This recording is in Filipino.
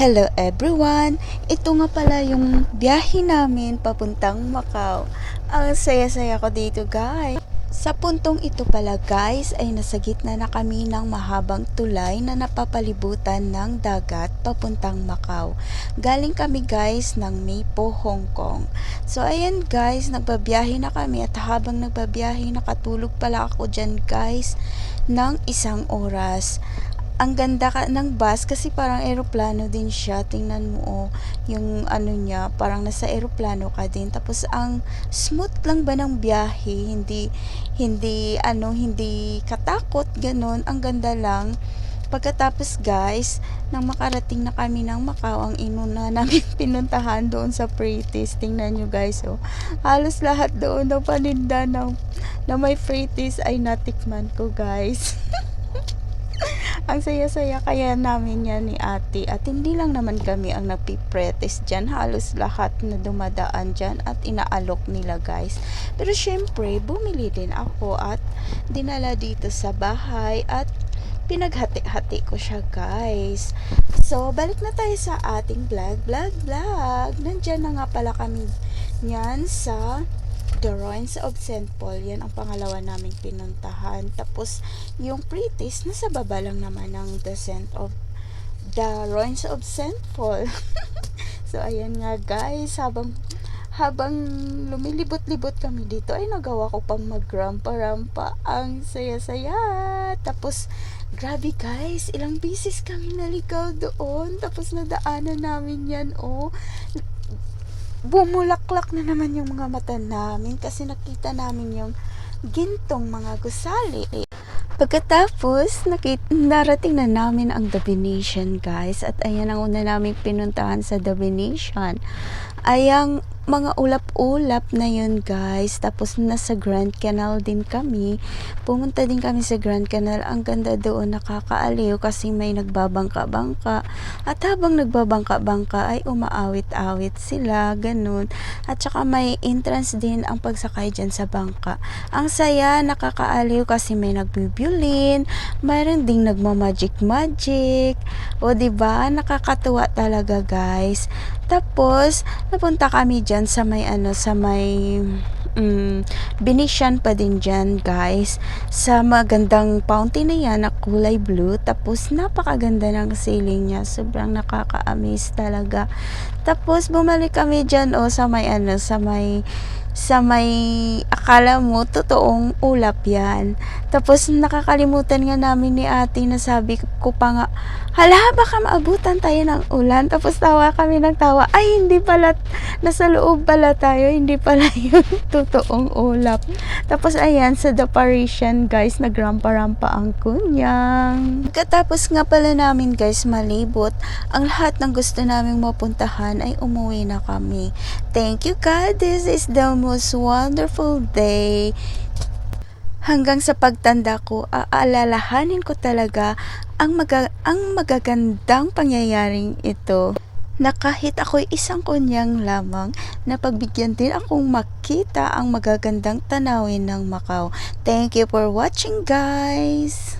Hello everyone! Ito nga pala yung biyahe namin papuntang Macau. Ang saya-saya ko dito guys. Sa puntong ito pala guys ay nasa gitna na kami ng mahabang tulay na napapalibutan ng dagat papuntang Macau. Galing kami guys ng Mapo, Hong Kong. So ayan guys, nagbabiyahe na kami at habang nagbabiyahe nakatulog pala ako dyan guys ng isang oras ang ganda ka ng bus kasi parang eroplano din siya. Tingnan mo oh, yung ano niya, parang nasa eroplano ka din. Tapos ang smooth lang ba ng biyahe, hindi hindi ano, hindi katakot ganun. Ang ganda lang. Pagkatapos guys, nang makarating na kami ng Macau, ang inuna namin pinuntahan doon sa Freighties. Tingnan nyo guys, oh. Halos lahat doon ng paninda ng, na may Freighties ay natikman ko guys. ang saya-saya kaya namin yan ni ate. At hindi lang naman kami ang nagpipretes dyan. Halos lahat na dumadaan dyan at inaalok nila guys. Pero syempre bumili din ako at dinala dito sa bahay at pinaghati-hati ko siya guys. So balik na tayo sa ating vlog. Vlog vlog! Nandyan na nga pala kami yan sa The Ruins of St. Paul, yan ang pangalawa naming pinuntahan. Tapos, yung Pretties, nasa baba lang naman ng The St. of The Ruins of St. Paul. so, ayan nga guys, habang habang lumilibot-libot kami dito, ay nagawa ko pang magrampa-rampa. Ang saya-saya. Tapos, grabe guys, ilang bisis kami naligaw doon. Tapos, nadaanan namin yan, oh bumulaklak na naman yung mga mata namin kasi nakita namin yung gintong mga gusali. Pagkatapos, nakit narating na namin ang Venetian, guys. At ayan ang una naming pinuntahan sa Venetian. Ay ang mga ulap-ulap na yun, guys. Tapos nasa Grand Canal din kami. Pumunta din kami sa Grand Canal. Ang ganda doon, nakakaaliw kasi may nagbabangka-bangka. At habang nagbabangka-bangka ay umaawit-awit sila, ganun. At saka may entrance din ang pagsakay dyan sa bangka. Ang saya, nakakaaliw kasi may nagbibiolin, mayroon ding nagma-magic-magic. O, ba Nakakatuwa talaga, guys. Tapos, napunta kami dyan sa may ano, sa may mm, Venetian pa din dyan, guys. Sa magandang fountain na yan na kulay blue. Tapos, napakaganda ng ceiling niya. Sobrang nakaka-amaze talaga. Tapos, bumalik kami dyan, o, sa may ano, sa may sa may akala mo totoong ulap yan. Tapos nakakalimutan nga namin ni ate na sabi ko pa nga, hala baka maabutan tayo ng ulan. Tapos tawa kami ng tawa, ay hindi pala, nasa loob pala tayo, hindi pala yung totoong ulap. Tapos ayan, sa The Parisian guys, nagrampa-rampa ang kunyang. Pagkatapos nga pala namin guys malibot, ang lahat ng gusto naming mapuntahan ay umuwi na kami. Thank you God, this is the most wonderful day. Hanggang sa pagtanda ko, aalalahanin ko talaga ang, maga- ang magagandang pangyayaring ito na kahit ako'y isang kunyang lamang, napagbigyan din akong makita ang magagandang tanawin ng Macau. Thank you for watching guys!